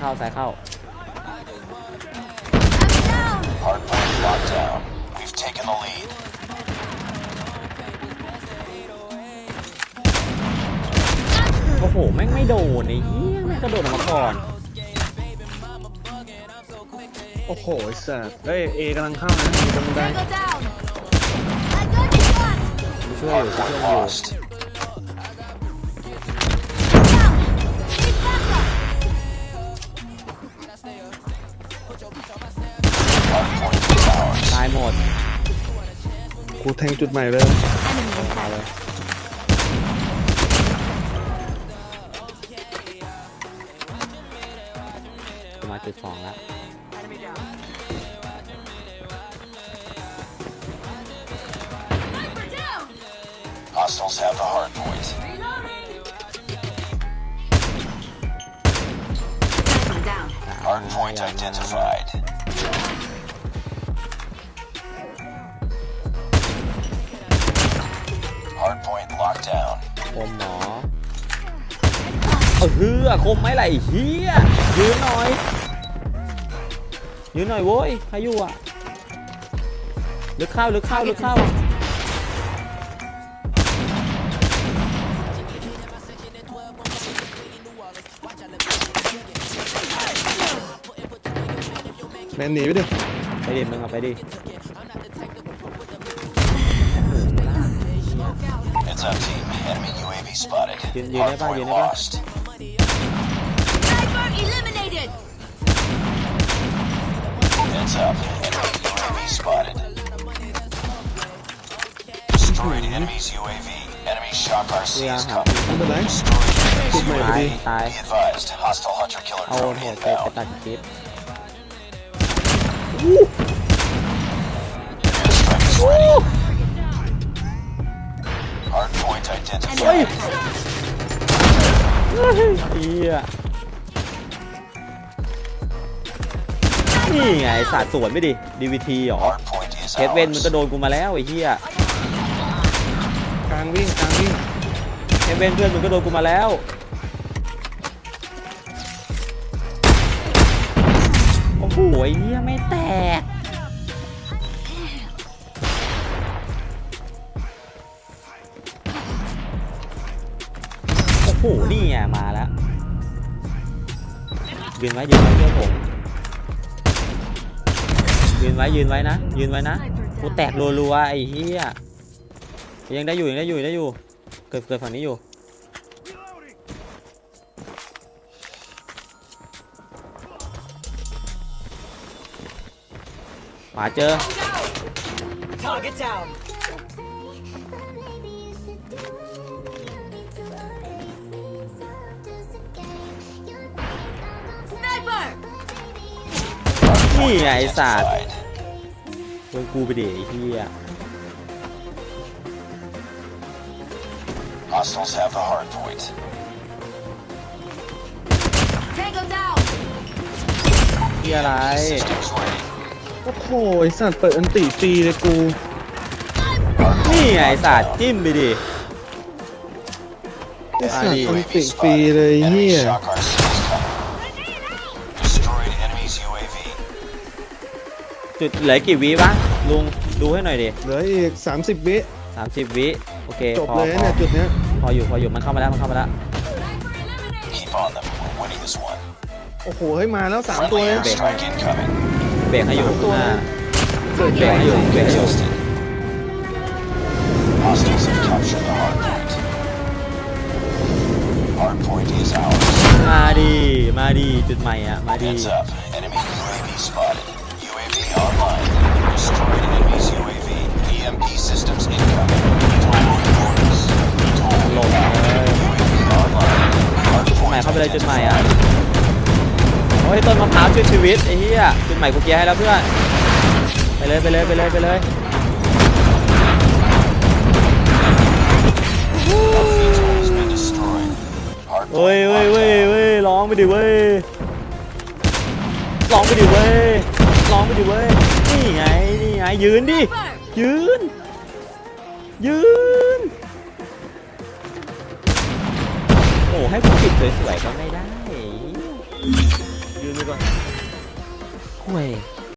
เข้าซ้ายเข้า Hardpoint locked down. We've taken the lead. โอ้โห แม่งไม่โดนไอ้เหี้ยแม่งกระโดดออกมาก่อน โอ้โหไอ้สัสเฮ้ยเอกำลังเข้านะอยู่ตรงบันได Tango down. I got this one. กูช่วยอยู่กูช่วย Hardpoint อยู่ lost. กูแทงจุดใหม่เลย Enemy in มาเลยกูมาจุดสองแล้ว Sniper down. Hostiles have the hardpoint. Sniping down. Hardpoint identified. คมหมอเออเฮือคมไหมล่ะไอ้เฮียยืนหน่อย ยืนหน่อยโว้ยใครอยู่อะลึกเข้าลึกเข้าลึกเข้าแมนหนีไปดิไปดิมึงเอาไปดิ Heads up, team. Enemy UAV spotted. Yun- yun na ba? Hardpoint Yun na ba? lost. Sniper eliminated. Heads up. Enemy UAV spotted. Destroyed enemy's UAV. Enemy shock RC Yeah, is huh. coming. ไม่เป็นไร Destroyed enemy's จุดใหม่พอตายดีตาย Be advised, hostile hunter killer เอา drone โหดไปไป inbound. ตัดคลิป Airstrike is ready. Hardpoint identified. เฮียนี่ไงไอ้สัตว์สวนไม่ดิ DVT หรอ Hardpoint is เฮดเวนมัน ours. ก็โดนกูมาแล้วไอ้เฮียกลางวิ่งกลางวิ่งเฮดเวนเพื่อนมึงก็โดนกูมาแล้วโอ้โหไอ้เฮียไม่แตก หนี่ไงมาแล้วยืนไว้ยืนไว้เพื่อผมยืนไว้ยืนไว้นะยืนไว้นะกูแตกรัวๆไอ้เหี้ยยังได้อยู่ยังได้อยู่ยังได้อยู่ เกิดเกิดฝั่งนี้อยู่หมาเจอ นี่ไงไอ้สัตว์ Identified. โดนกูไปดิไอ้เหี้ย Hostiles have the hardpoint. Tango down. เหี้ยอะไร Systems ready. โอ้โหไอ้สัสเปิดอันตีฟรีเลยกู นี่ไงไอ้สัตว์จิ้มไปดิ ไอ้สัสอ่าดีอันตีฟรีเลยเฮี Enemy ย shock RC is จุดเหลือกี่วิวะลุงดูให้หน่อยดิเหลืออีก 30 วิสามสิบวิโอเคจบพอเลยพอเนี่ยจุดเนี้ยพออยู่พออยู่มันเข้ามาแล้วมันเข้ามาแล้ว Keep on them. We're winning this one. โอ้โหให้มาแล้ว 3 ตัว Friendly เลย airstrike incoming. เบรกให้อยู่ข้างหน้าเกิดเบรกให้อยู่เบรกให้อยู่ Adjusted. Hostiles have captured the hardpoint. Hardpoint is ours. มาดีมาดีจุดใหม่อะมาดี Heads up. Systems incoming. Final reports. ลงเลย UAV online. จุดใหม่เข้าไปเลยจุดใหม่อะโอ้ยต้นมะพร้าวช่วยชีวิตไอ้เหี้ยจุดใหม่กูเคลียร์ให้แล้วเพื่อนไปเลยไปเลยไปเลยไปเลย Vehicle has been destroyed. เฮ้ย Hardpoint เฮ้ย locked เว้ย down. เว้ยร้องไปดิเว้ยร้องไปดิเว้ยร้องไปดิเว้ยนี่ไงนี่ไงยืนดิยืน ยืน โอ้ให้ผู้ติดสวยๆก็ไม่ได้ ยืนไปก่อนห่วย